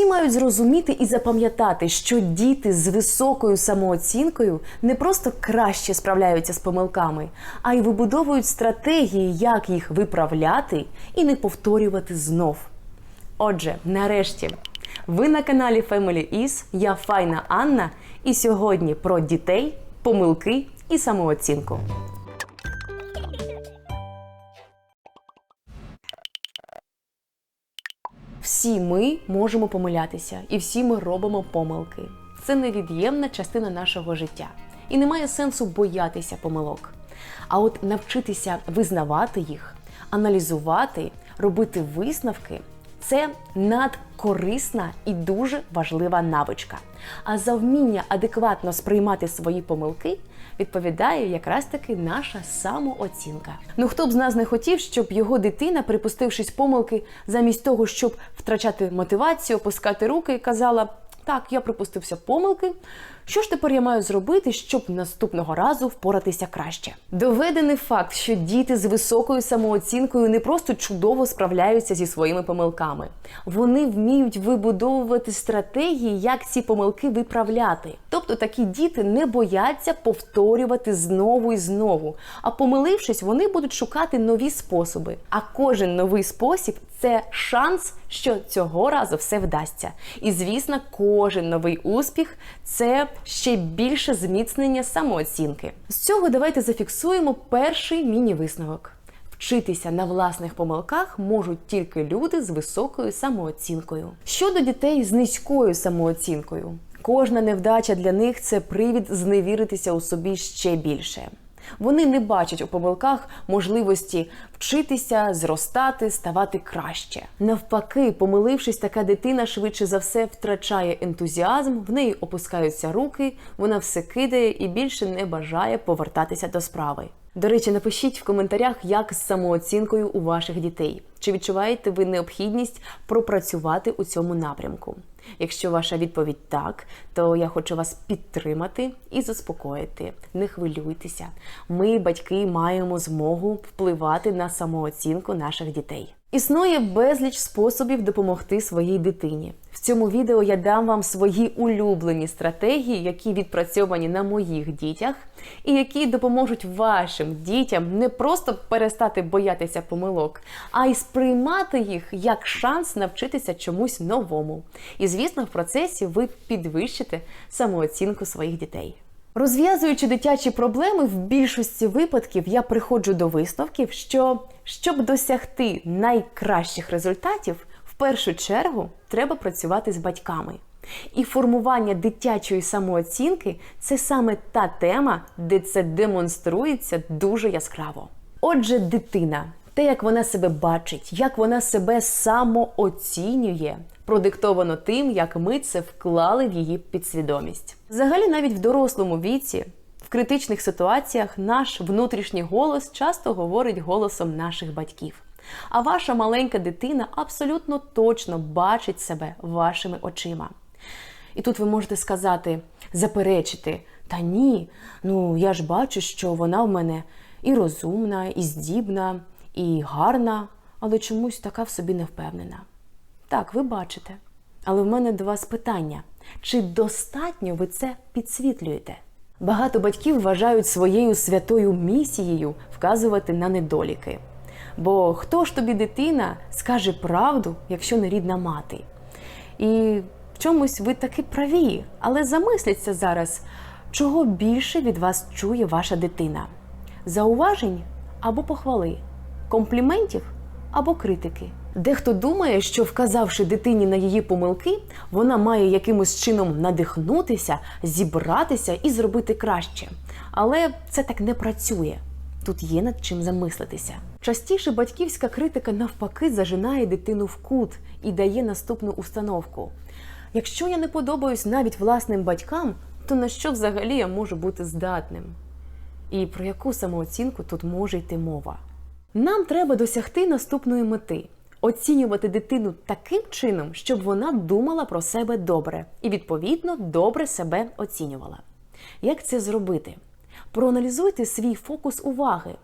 Всі мають зрозуміти і запам'ятати, що діти з високою самооцінкою не просто краще справляються з помилками, а й вибудовують стратегії, як їх виправляти і не повторювати знов. Отже, нарешті, ви на каналі Family Is, я Файна Анна, і сьогодні про дітей, помилки і самооцінку. Всі ми можемо помилятися, і всі ми робимо помилки. Це невід'ємна частина нашого життя. І немає сенсу боятися помилок. А от навчитися визнавати їх, аналізувати, робити висновки це надкорисна і дуже важлива навичка. А за вміння адекватно сприймати свої помилки відповідає якраз таки наша самооцінка. Ну хто б з нас не хотів, щоб його дитина, припустившись помилки, замість того, щоб втрачати мотивацію, опускати руки, казала: так, я припустився помилки. Що ж тепер я маю зробити, щоб наступного разу впоратися краще? Доведений факт, що діти з високою самооцінкою не просто чудово справляються зі своїми помилками, вони вміють вибудовувати стратегії, як ці помилки виправляти. Тобто такі діти не бояться повторювати знову і знову. А помилившись, вони будуть шукати нові способи. А кожен новий спосіб це шанс, що цього разу все вдасться. І звісно, кожен новий успіх це ще більше зміцнення самооцінки. З цього давайте зафіксуємо перший міні-висновок. Вчитися на власних помилках можуть тільки люди з високою самооцінкою. Щодо дітей з низькою самооцінкою, кожна невдача для них це привід зневіритися у собі ще більше. Вони не бачать у помилках можливості вчитися, зростати, ставати краще. Навпаки, помилившись, така дитина швидше за все втрачає ентузіазм, в неї опускаються руки, вона все кидає і більше не бажає повертатися до справи. До речі, напишіть в коментарях, як з самооцінкою у ваших дітей. Чи відчуваєте ви необхідність пропрацювати у цьому напрямку? Якщо ваша відповідь так, то я хочу вас підтримати і заспокоїти. Не хвилюйтеся. Ми, батьки, маємо змогу впливати на самооцінку наших дітей. Існує безліч способів допомогти своїй дитині. В цьому відео я дам вам свої улюблені стратегії, які відпрацьовані на моїх дітях, і які допоможуть вашим дітям не просто перестати боятися помилок, а й сприймати їх як шанс навчитися чомусь новому. І звісно, в процесі ви підвищите самооцінку своїх дітей. Розв'язуючи дитячі проблеми, в більшості випадків я приходжу до висновків, що щоб досягти найкращих результатів, в першу чергу треба працювати з батьками. І формування дитячої самооцінки це саме та тема, де це демонструється дуже яскраво. Отже, дитина, те, як вона себе бачить, як вона себе самооцінює, продиктовано тим, як ми це вклали в її підсвідомість. Взагалі, навіть в дорослому віці, в критичних ситуаціях, наш внутрішній голос часто говорить голосом наших батьків. А ваша маленька дитина абсолютно точно бачить себе вашими очима. І тут ви можете сказати, заперечити, та ні, ну я ж бачу, що вона в мене і розумна, і здібна, і гарна, але чомусь така в собі не впевнена. Так, ви бачите. Але в мене до вас питання: чи достатньо ви це підсвітлюєте? Багато батьків вважають своєю святою місією вказувати на недоліки. Бо хто ж тобі дитина скаже правду, якщо не рідна мати? І в чомусь ви таки праві, але замисліться зараз, чого більше від вас чує ваша дитина: зауважень або похвали, компліментів або критики. Дехто думає, що вказавши дитині на її помилки, вона має якимось чином надихнутися, зібратися і зробити краще. Але це так не працює. Тут є над чим замислитися. Частіше батьківська критика навпаки зажинає дитину в кут і дає наступну установку. Якщо я не подобаюсь навіть власним батькам, то на що взагалі я можу бути здатним? І про яку самооцінку тут може йти мова? Нам треба досягти наступної мети оцінювати дитину таким чином, щоб вона думала про себе добре і, відповідно, добре себе оцінювала. Як це зробити? Проаналізуйте свій фокус уваги.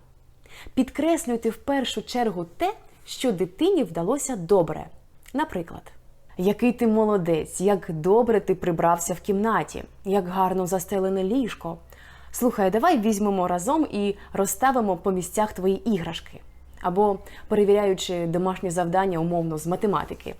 Підкреслюйте в першу чергу те, що дитині вдалося добре. Наприклад, Який ти молодець, як добре ти прибрався в кімнаті, як гарно застелене ліжко. Слухай, давай візьмемо разом і розставимо по місцях твої іграшки. Або перевіряючи домашні завдання умовно з математики.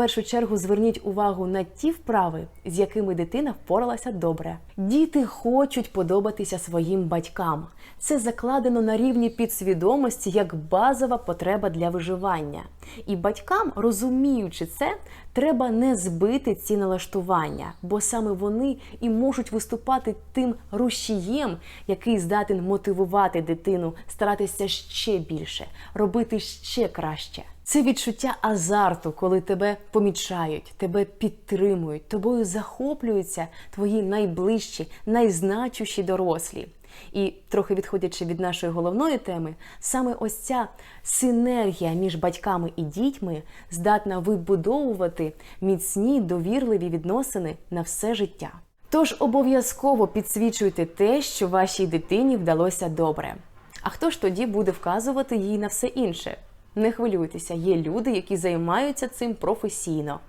Першу чергу зверніть увагу на ті вправи, з якими дитина впоралася добре. Діти хочуть подобатися своїм батькам. Це закладено на рівні підсвідомості як базова потреба для виживання. І батькам, розуміючи це, треба не збити ці налаштування, бо саме вони і можуть виступати тим рушієм, який здатен мотивувати дитину старатися ще більше, робити ще краще. Це відчуття азарту, коли тебе помічають, тебе підтримують, тобою захоплюються твої найближчі, найзначущі дорослі. І трохи відходячи від нашої головної теми, саме ось ця синергія між батьками і дітьми здатна вибудовувати міцні довірливі відносини на все життя. Тож обов'язково підсвічуйте те, що вашій дитині вдалося добре. А хто ж тоді буде вказувати їй на все інше? Не хвилюйтеся, є люди, які займаються цим професійно.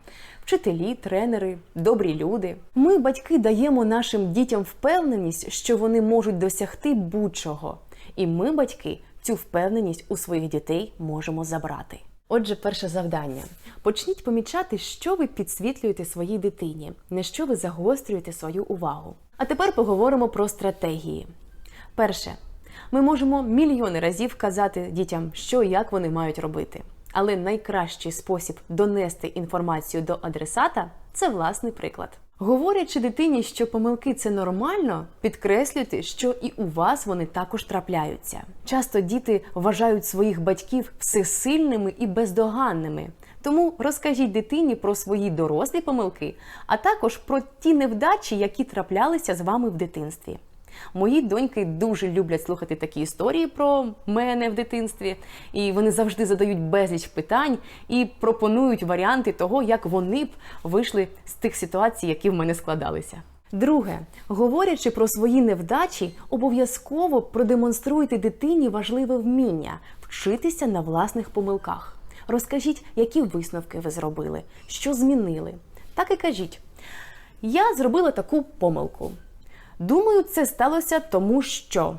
Вчителі, тренери, добрі люди. Ми, батьки, даємо нашим дітям впевненість, що вони можуть досягти будь-чого. І ми, батьки, цю впевненість у своїх дітей можемо забрати. Отже, перше завдання: почніть помічати, що ви підсвітлюєте своїй дитині, на що ви загострюєте свою увагу. А тепер поговоримо про стратегії. Перше, ми можемо мільйони разів казати дітям, що і як вони мають робити. Але найкращий спосіб донести інформацію до адресата це власний приклад. Говорячи дитині, що помилки це нормально, підкреслюйте, що і у вас вони також трапляються. Часто діти вважають своїх батьків всесильними і бездоганними. Тому розкажіть дитині про свої дорослі помилки, а також про ті невдачі, які траплялися з вами в дитинстві. Мої доньки дуже люблять слухати такі історії про мене в дитинстві, і вони завжди задають безліч питань і пропонують варіанти того, як вони б вийшли з тих ситуацій, які в мене складалися. Друге, говорячи про свої невдачі, обов'язково продемонструйте дитині важливе вміння вчитися на власних помилках. Розкажіть, які висновки ви зробили, що змінили. Так і кажіть: я зробила таку помилку. Думаю, це сталося тому, що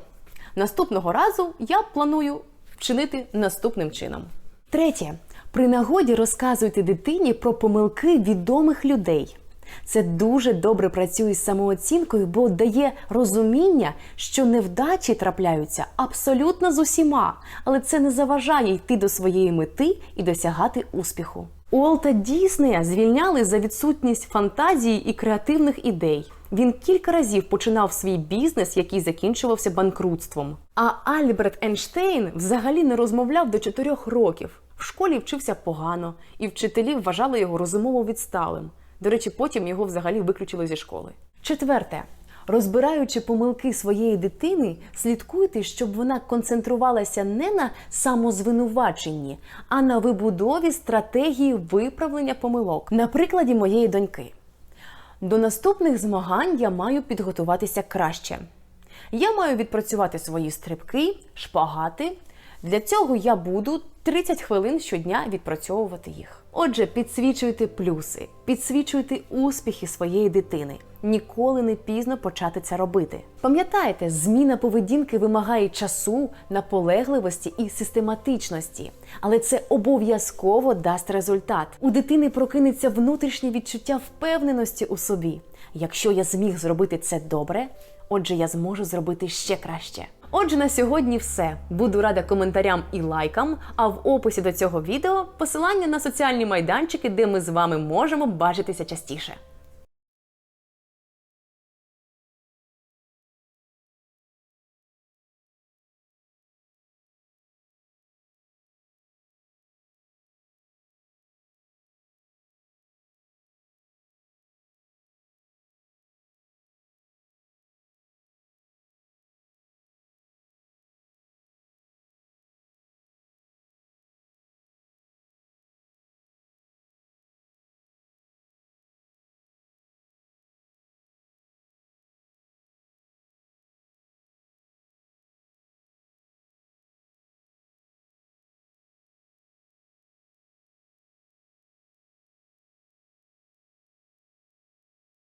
наступного разу я планую вчинити наступним чином. Третє. При нагоді розказуйте дитині про помилки відомих людей. Це дуже добре працює з самооцінкою, бо дає розуміння, що невдачі трапляються абсолютно з усіма, але це не заважає йти до своєї мети і досягати успіху. Уолта Діснея звільняли за відсутність фантазії і креативних ідей. Він кілька разів починав свій бізнес, який закінчувався банкрутством. А Альберт Ейнштейн взагалі не розмовляв до 4 років. В школі вчився погано, і вчителі вважали його розумово відсталим. До речі, потім його взагалі виключили зі школи. Четверте. Розбираючи помилки своєї дитини, слідкуйте, щоб вона концентрувалася не на самозвинуваченні, а на вибудові стратегії виправлення помилок. На прикладі моєї доньки. До наступних змагань я маю підготуватися краще. Я маю відпрацювати свої стрибки, шпагати. Для цього я буду 30 хвилин щодня відпрацьовувати їх. Отже, підсвічуйте плюси, підсвічуйте успіхи своєї дитини. Ніколи не пізно почати це робити. Пам'ятайте, зміна поведінки вимагає часу, наполегливості і систематичності, але це обов'язково дасть результат. У дитини прокинеться внутрішнє відчуття впевненості у собі. Якщо я зміг зробити це добре, отже, я зможу зробити ще краще. Отже, на сьогодні все. Буду рада коментарям і лайкам. А в описі до цього відео посилання на соціальні майданчики, де ми з вами можемо бачитися частіше.